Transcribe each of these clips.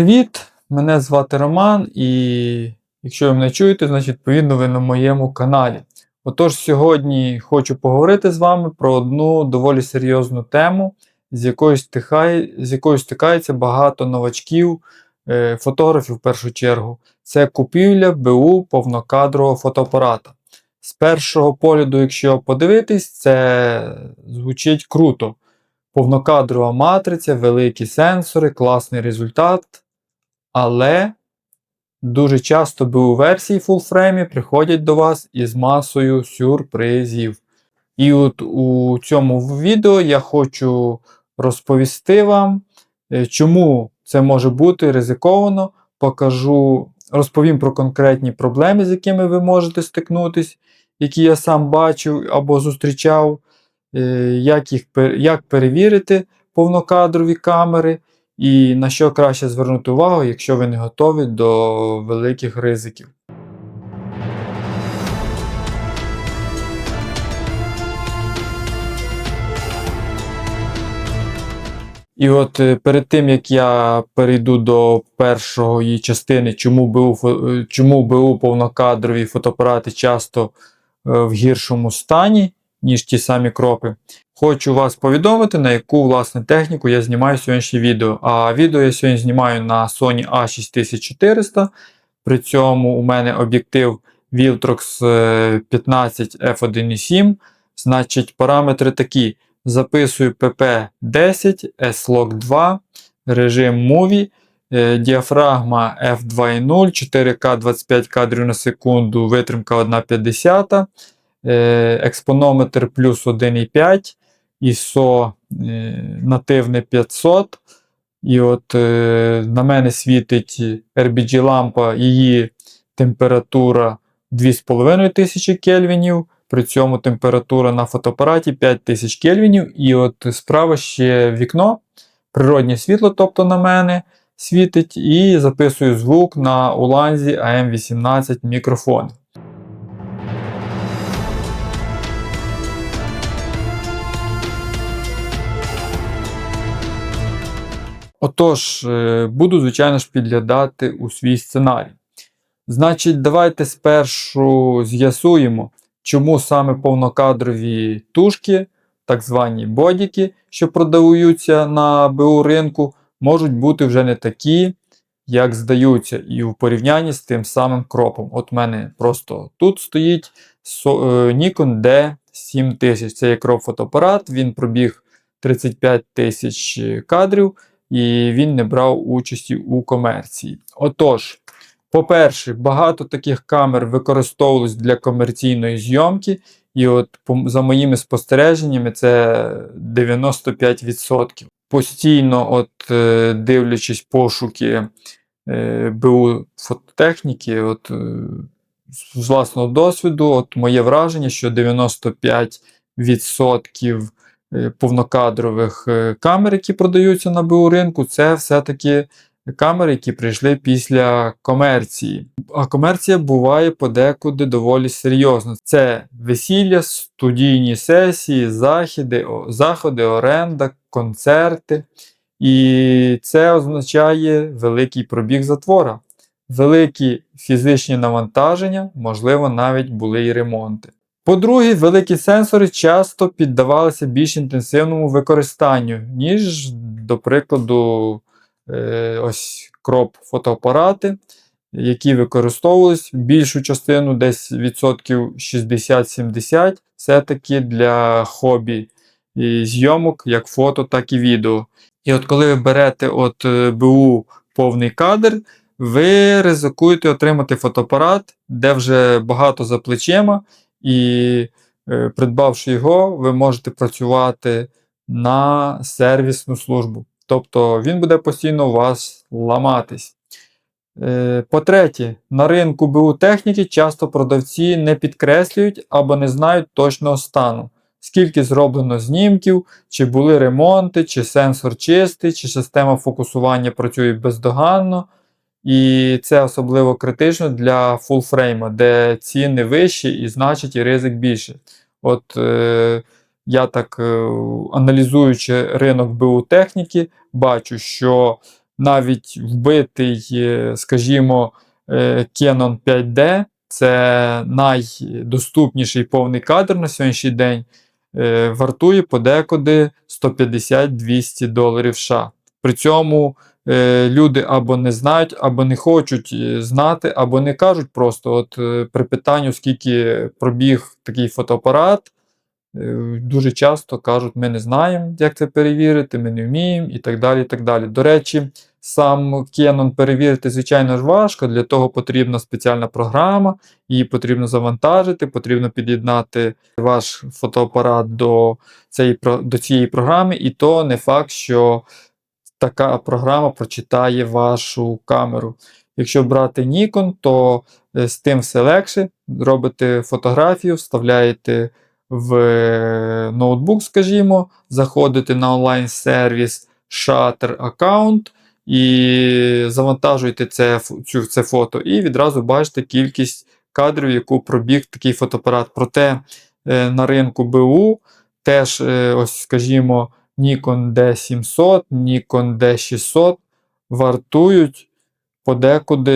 Привіт! Мене звати Роман, і якщо ви мене чуєте, значить відповідно ви на моєму каналі. Отож, сьогодні хочу поговорити з вами про одну доволі серйозну тему, з якою, стихає, з якою стикається багато новачків, е, фотографів в першу чергу. Це купівля БУ повнокадрового фотоапарата. З першого погляду, якщо подивитись, це звучить круто. Повнокадрова матриця, великі сенсори, класний результат. Але дуже часто БУ версії фулфреймі приходять до вас із масою сюрпризів. І от у цьому відео я хочу розповісти вам, е, чому це може бути ризиковано. Покажу, розповім про конкретні проблеми, з якими ви можете стикнутись, які я сам бачив або зустрічав, е, як, їх, як перевірити повнокадрові камери, і на що краще звернути увагу, якщо ви не готові до великих ризиків. І от е, перед тим як я перейду до першої частини, чому БУ, е, чому БУ повнокадрові фотоапарати часто е, в гіршому стані, ніж ті самі кропи, хочу вас повідомити, на яку власне техніку я знімаю сьогоднішнє відео. А відео я сьогодні знімаю на Sony A6400. При цьому у мене об'єктив Viltrox е, 15 f1.7. Значить, параметри такі. Записую PP10, S-Log 2, режим Movie, е, діафрагма F2.0, 4К 25 кадрів на секунду, витримка 1,50, е, експонометр плюс 1,5, ISO е, нативне 500. І от е, на мене світить RBG лампа, її температура 2500 кельвінів. При цьому температура на фотоапараті 5000 кельвінів. І от справа ще вікно, природнє світло, тобто на мене світить, і записую звук на уланзі AM18 мікрофон. Отож, е, буду, звичайно ж, підглядати у свій сценарій. Значить, давайте спершу з'ясуємо, чому саме повнокадрові тушки, так звані бодіки, що продаються на БУ ринку, можуть бути вже не такі, як здаються, і в порівнянні з тим самим кропом. От в мене просто тут стоїть е, Nikon D7000. Це є кроп фотоапарат, він пробіг 35 тисяч кадрів, і він не брав участі у комерції. Отож. По-перше, багато таких камер використовувалось для комерційної зйомки, і от за моїми спостереженнями, це 95%. Постійно, от е, дивлячись пошуки е, БУ фототехніки, от, е, з власного досвіду, от моє враження, що 95% е, повнокадрових е, камер, які продаються на БУ ринку, це все-таки камери, які прийшли після комерції. А комерція буває подекуди доволі серйозно. Це весілля, студійні сесії, заходи, заходи, оренда, концерти. І це означає великий пробіг затвора, великі фізичні навантаження, можливо, навіть були і ремонти. По-друге, великі сенсори часто піддавалися більш інтенсивному використанню, ніж, до прикладу, е, ось кроп фотоапарати, які використовувались більшу частину, десь відсотків 60-70, все-таки для хобі зйомок, як фото, так і відео. І от коли ви берете от е, БУ повний кадр, ви ризикуєте отримати фотоапарат, де вже багато за плечима, і е, придбавши його, ви можете працювати на сервісну службу. Тобто він буде постійно у вас ламатись. Е, По-третє, на ринку БУ техніки часто продавці не підкреслюють або не знають точного стану, скільки зроблено знімків, чи були ремонти, чи сенсор чистий, чи система фокусування працює бездоганно. І це особливо критично для фулфрейма, де ціни вищі і значить і ризик більше. От е, я так, е, аналізуючи ринок БУ техніки, бачу, що навіть вбитий, е, скажімо, е, Canon 5D це найдоступніший повний кадр на сьогоднішній день, е, вартує подекуди 150-200 доларів США. При цьому люди або не знають, або не хочуть е, знати, або не кажуть просто. От е, при питанню, скільки пробіг такий фотоапарат, е, дуже часто кажуть, ми не знаємо, як це перевірити, ми не вміємо і так далі. і так далі. До речі, сам Canon перевірити, звичайно ж, важко. Для того потрібна спеціальна програма, її потрібно завантажити, потрібно під'єднати ваш фотоапарат до цієї, до цієї програми, і то не факт, що така програма прочитає вашу камеру. Якщо брати Nikon, то е, з тим все легше. Робите фотографію, вставляєте в е, ноутбук, скажімо, заходите на онлайн-сервіс Shutter аккаунт і завантажуєте це, це фото, і відразу бачите кількість кадрів, яку пробіг такий фотоапарат. Проте е, на ринку БУ теж, ось, скажімо, Nikon D700, Nikon D600 вартують подекуди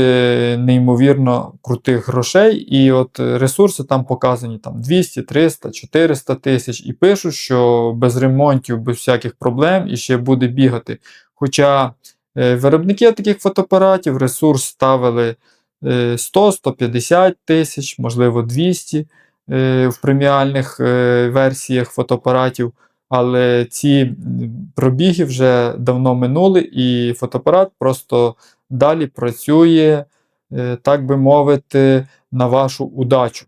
неймовірно крутих грошей, і от е, ресурси там показані там 200, 300, 400 тисяч, і пишуть, що без ремонтів, без всяких проблем і ще буде бігати. Хоча е, виробники таких фотоапаратів ресурс ставили е, 100-150 тисяч, можливо 200 е, в преміальних е, версіях фотоапаратів. Але ці пробіги вже давно минули, і фотоапарат просто далі працює, е, так би мовити, на вашу удачу.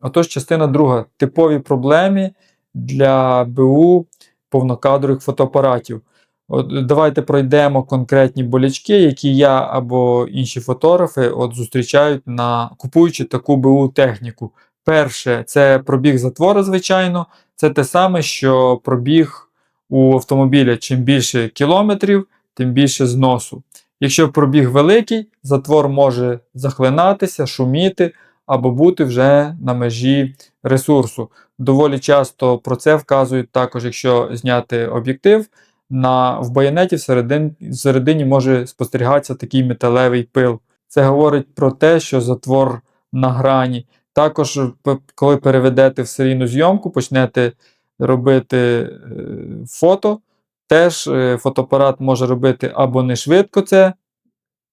Отож, частина друга. Типові проблеми для БУ повнокадрових фотоапаратів. От давайте пройдемо конкретні болячки, які я або інші фотографи от зустрічають на купуючи таку БУ техніку. Перше, це пробіг затвора, звичайно. Це те саме, що пробіг у автомобіля. Чим більше кілометрів, тим більше зносу. Якщо пробіг великий, затвор може захлинатися, шуміти або бути вже на межі ресурсу. Доволі часто про це вказують також, якщо зняти об'єктив. На, в байонеті всередині, всередині може спостерігатися такий металевий пил. Це говорить про те, що затвор на грані. Також, коли переведете в серійну зйомку, почнете робити е, фото, теж е, фотоапарат може робити або не швидко це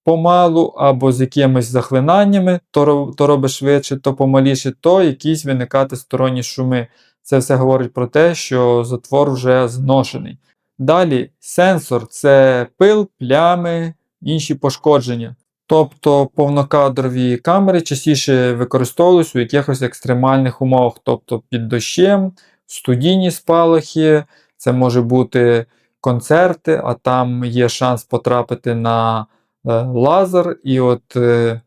помалу, або з якимись захлинаннями, то, то робить швидше, то помаліше, то якісь виникати сторонні шуми. Це все говорить про те, що затвор вже зношений. Далі сенсор це пил, плями, інші пошкодження. Тобто повнокадрові камери частіше використовуються у якихось екстремальних умовах, тобто під дощем, студійні спалахи, це може бути концерти, а там є шанс потрапити на е, лазер. І от е,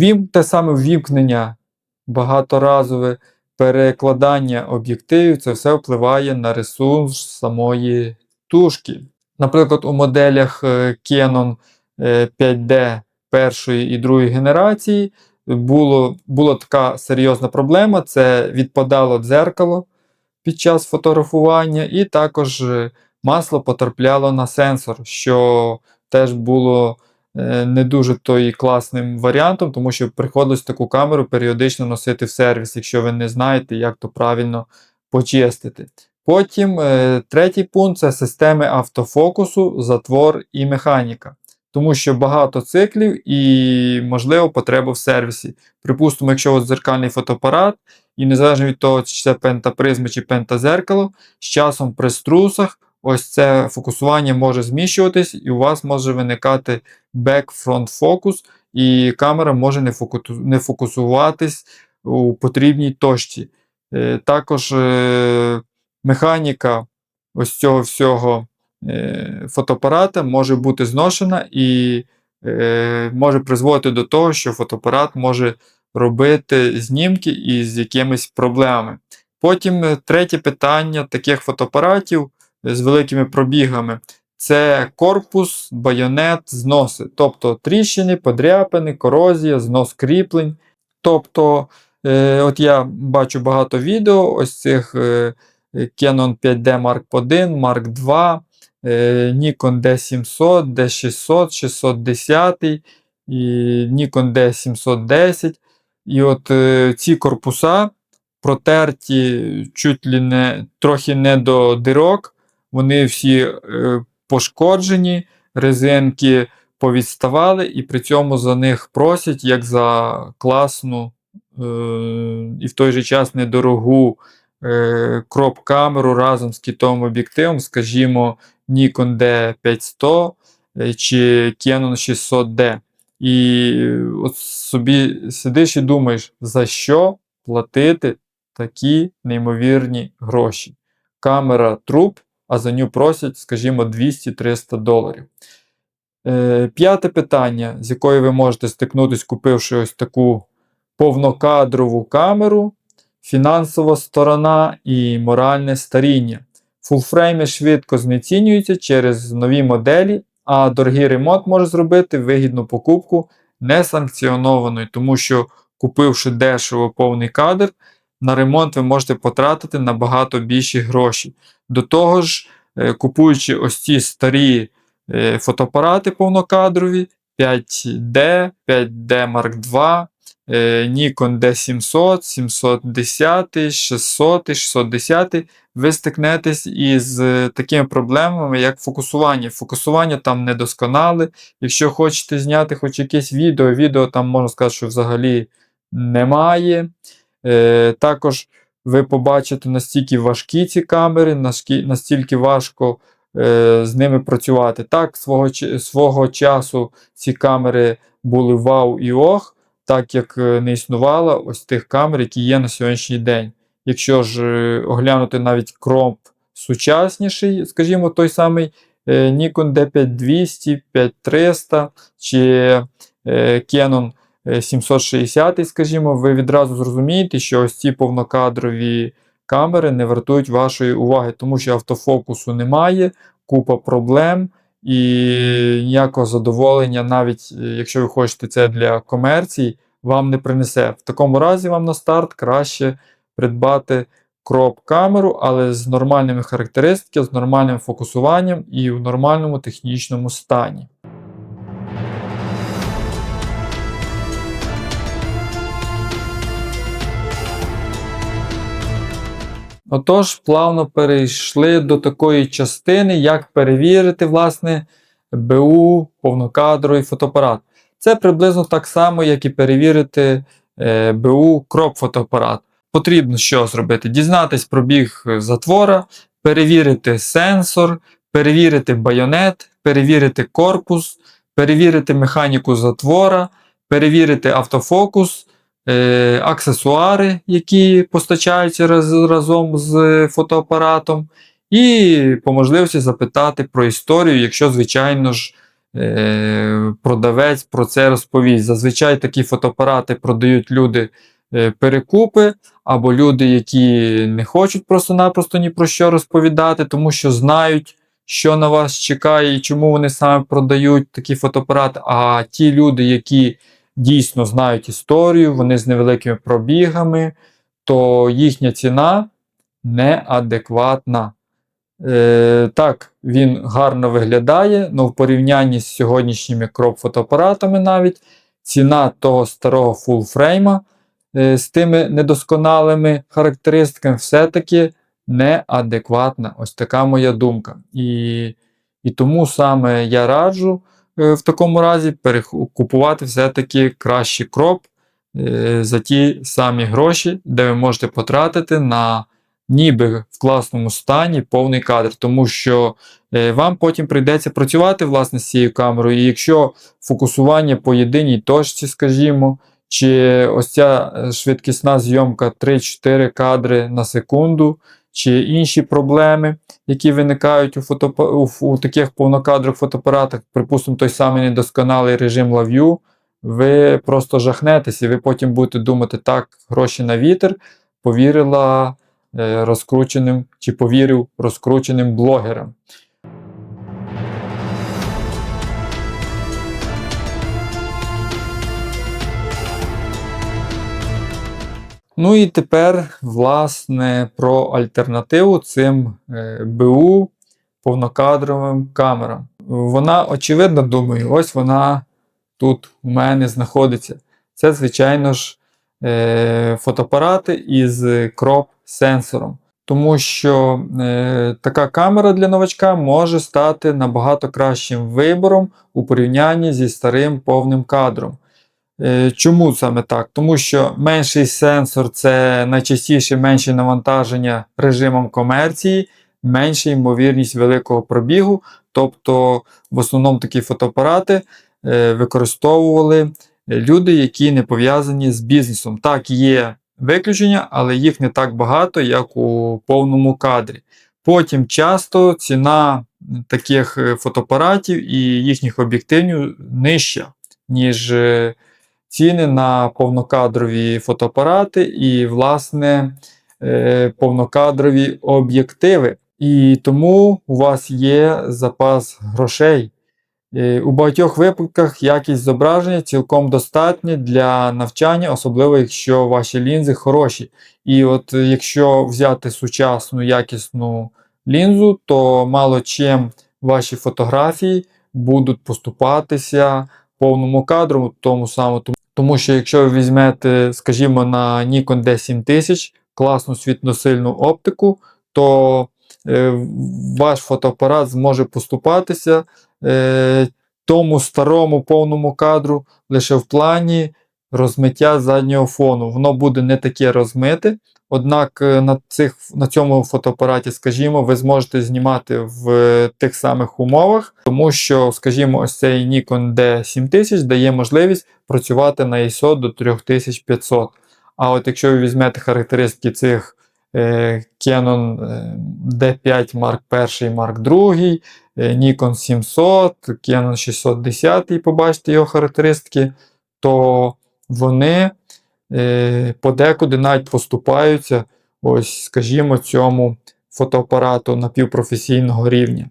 вім, те саме ввімкнення багаторазове, перекладання об'єктивів, це все впливає на ресурс самої тушки. Наприклад, у моделях е, Canon е, 5D першої і другої генерації було, була така серйозна проблема: це відпадало дзеркало під час фотографування, і також е, масло потрапляло на сенсор, що теж було е, не дуже той класним варіантом, тому що приходилось таку камеру періодично носити в сервіс, якщо ви не знаєте, як то правильно почистити. Потім е, третій пункт це системи автофокусу, затвор і механіка. Тому що багато циклів і, можливо, потреба в сервісі. Припустимо, якщо вас дзеркальний фотоапарат, і незалежно від того, чи це пентапризма чи пентазеркало, з часом при струсах ось це фокусування може зміщуватись, і у вас може виникати back-front фокус, і камера може не, фокусуватись у потрібній точці. Е, Також е, механіка ось цього всього е, фотоапарата може бути зношена і може призводити до того, що фотоапарат може робити знімки із якимись проблемами. Потім третє питання таких фотоапаратів з великими пробігами це корпус, байонет, зноси, тобто тріщини, подряпини, корозія, знос кріплень. Тобто Е, от я бачу багато відео ось цих е, Canon 5D Mark 1, Mark 2, е, Nikon D700, D600, 610 і Nikon D710. І от е, ці корпуса протерті чуть ли не трохи не до дирок, вони всі е, пошкоджені, резинки повідставали, і при цьому за них просять як за класну е, і в той же час недорогу е, кроп-камеру разом з кітовим об'єктивом, скажімо, Nikon D500 е, чи Canon 600D. І от собі сидиш і думаєш, за що платити такі неймовірні гроші. Камера труп, а за нього просять, скажімо, 200-300 доларів. Е, П'яте питання, з якою ви можете стикнутися, купивши ось таку повнокадрову камеру, фінансова сторона і моральне старіння. Фулфрейми швидко знецінюються через нові моделі, а дорогий ремонт може зробити вигідну покупку несанкціонованою, тому що, купивши дешево повний кадр, на ремонт ви можете потратити набагато більші гроші. До того ж, е, купуючи ось ці старі е, фотоапарати повнокадрові 5D, 5D Mark II, Nikon D700, 710, 600, 610, ви стикнетесь із е, такими проблемами, як фокусування. Фокусування там недосконале. Якщо хочете зняти хоч якесь відео, відео там можна сказати, що взагалі немає. Е, Також ви побачите настільки важкі ці камери, настільки важко е, з ними працювати. Так, свого, свого часу ці камери були вау і ох, так як е, не існувало ось тих камер, які є на сьогоднішній день. Якщо ж оглянути навіть кромп сучасніший, скажімо, той самий Nikon D5200, 5300 чи Canon 760, скажімо, ви відразу зрозумієте, що ось ці повнокадрові камери не вартують вашої уваги, тому що автофокусу немає, купа проблем і ніякого задоволення, навіть е, якщо ви хочете це для комерції, вам не принесе. В такому разі вам на старт краще придбати кроп-камеру, але з нормальними характеристиками, з нормальним фокусуванням і в нормальному технічному стані. Отож, плавно перейшли до такої частини, як перевірити, власне, БУ повнокадровий фотоапарат. Це приблизно так само, як і перевірити е, БУ кроп фотоапарат. Потрібно що зробити? Дізнатись пробіг затвора, перевірити сенсор, перевірити байонет, перевірити корпус, перевірити механіку затвора, перевірити автофокус, е, аксесуари, які постачаються раз, разом з фотоапаратом, і по можливості запитати про історію, якщо, звичайно ж, е, продавець про це розповість. Зазвичай такі фотоапарати продають люди е, перекупи, або люди, які не хочуть просто-напросто ні про що розповідати, тому що знають, що на вас чекає і чому вони саме продають такі фотоапарати. А ті люди, які дійсно знають історію, вони з невеликими пробігами, то їхня ціна неадекватна. Е, так, він гарно виглядає, але в порівнянні з сьогоднішніми кроп-фотоапаратами навіть ціна того старого фулфрейма е, з тими недосконалими характеристиками все-таки неадекватна. Ось така моя думка. І, і тому саме я раджу в такому разі купувати все-таки кращий кроп е, за ті самі гроші, де ви можете потратити на ніби в класному стані повний кадр, тому що е, вам потім прийдеться працювати власне з цією камерою, і якщо фокусування по єдиній точці, скажімо, чи ось ця е, швидкісна зйомка 3-4 кадри на секунду, чи інші проблеми, які виникають у, фотоапа- у, у таких повнокадрових фотоапаратах, припустимо, той самий недосконалий режим лав'ю, ви просто жахнетеся, і ви потім будете думати, так, гроші на вітер, повірила е, розкрученим чи повірив розкрученим блогерам. Ну і тепер, власне, про альтернативу цим е, БУ повнокадровим камерам. Вона, очевидно, думаю, ось вона тут у мене знаходиться. Це, звичайно ж, е, фотоапарати із кроп-сенсором. Тому що е, така камера для новачка може стати набагато кращим вибором у порівнянні зі старим повним кадром. Е, чому саме так? Тому що менший сенсор це найчастіше менше навантаження режимом комерції, менша ймовірність великого пробігу. Тобто, в основному такі фотоапарати е, використовували люди, які не пов'язані з бізнесом. Так, є виключення, але їх не так багато, як у повному кадрі. Потім часто ціна таких е, фотоапаратів і їхніх об'єктивів нижча, ніж ціни на повнокадрові фотоапарати і, власне, е, повнокадрові об'єктиви. І тому у вас є запас грошей. Е, У багатьох випадках якість зображення цілком достатня для навчання, особливо якщо ваші лінзи хороші. І от якщо взяти сучасну якісну лінзу, то мало чим ваші фотографії будуть поступатися повному кадру, тому самому. Тому що якщо ви візьмете, скажімо, на Nikon D7000 класну світлосильну оптику, то е, ваш фотоапарат зможе поступатися е, тому старому повному кадру лише в плані розмиття заднього фону. Воно буде не таке розмите. Однак е, на цих, на цьому фотоапараті, скажімо, ви зможете знімати в е, тих самих умовах, тому що, скажімо, ось цей Nikon D7000 дає можливість працювати на ISO до 3500. А от якщо ви візьмете характеристики цих е, Canon е, D5 Mark I Mark II, Nikon 700, Canon 610, побачите його характеристики, то вони е, подекуди навіть поступаються, ось, скажімо, цьому фотоапарату напівпрофесійного рівня.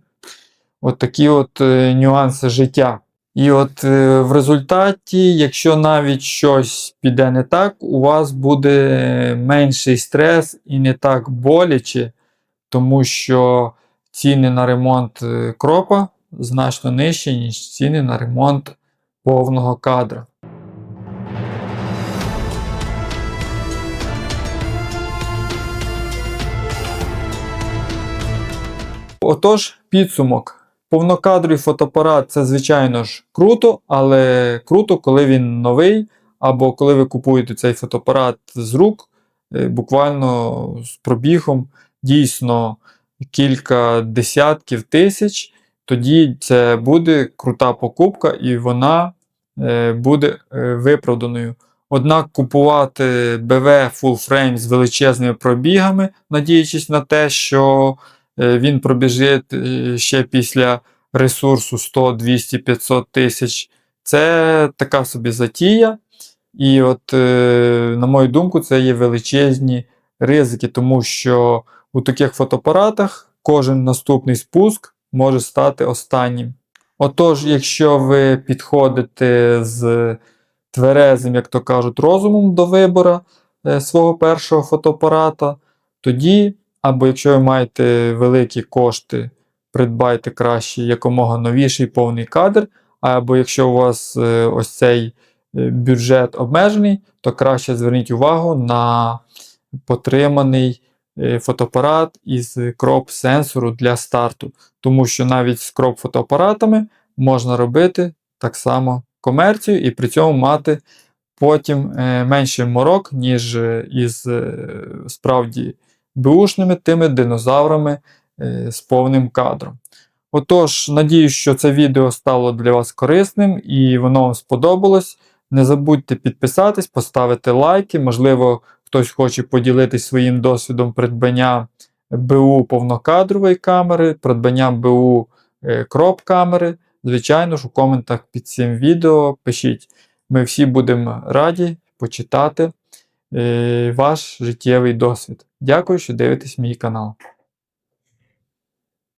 От такі от е, нюанси життя. І от е, в результаті, якщо навіть щось піде не так, у вас буде менший стрес і не так боляче, тому що ціни на ремонт е, кропа значно нижчі, ніж ціни на ремонт повного кадра. Отож, підсумок. Повнокадровий фотоапарат це, звичайно ж, круто, але круто, коли він новий, або коли ви купуєте цей фотоапарат з рук, е, буквально з пробігом дійсно кілька десятків тисяч, тоді це буде крута покупка і вона е, буде е, виправданою. Однак купувати BV Full Frame з величезними пробігами, надіючись на те, що він пробіжить е, ще після ресурсу 100, 200, 500 тисяч, це така собі затія. І, от, е, на мою думку, це є величезні ризики, тому що у таких фотоапаратах кожен наступний спуск може стати останнім. Отож, якщо ви підходите з тверезим, як то кажуть, розумом до вибору е, свого першого фотоапарата, тоді, або якщо ви маєте великі кошти, придбайте краще якомога новіший повний кадр, або якщо у вас е, ось цей е, бюджет обмежений, то краще зверніть увагу на потриманий е, фотоапарат із кроп-сенсору для старту. Тому що навіть з кроп-фотоапаратами можна робити так само комерцію і при цьому мати потім менше морок, ніж із справді беушними тими динозаврами е, з повним кадром. Отож, надіюсь, що це відео стало для вас корисним і воно вам сподобалось. Не забудьте підписатись, поставити лайки. Можливо, хтось хоче поділитись своїм досвідом придбання БУ повнокадрової камери, придбання БУ е, кроп камери. Звичайно ж, у коментах під цим відео пишіть. Ми всі будемо раді почитати ваш життєвий досвід. Дякую, що дивитесь мій канал.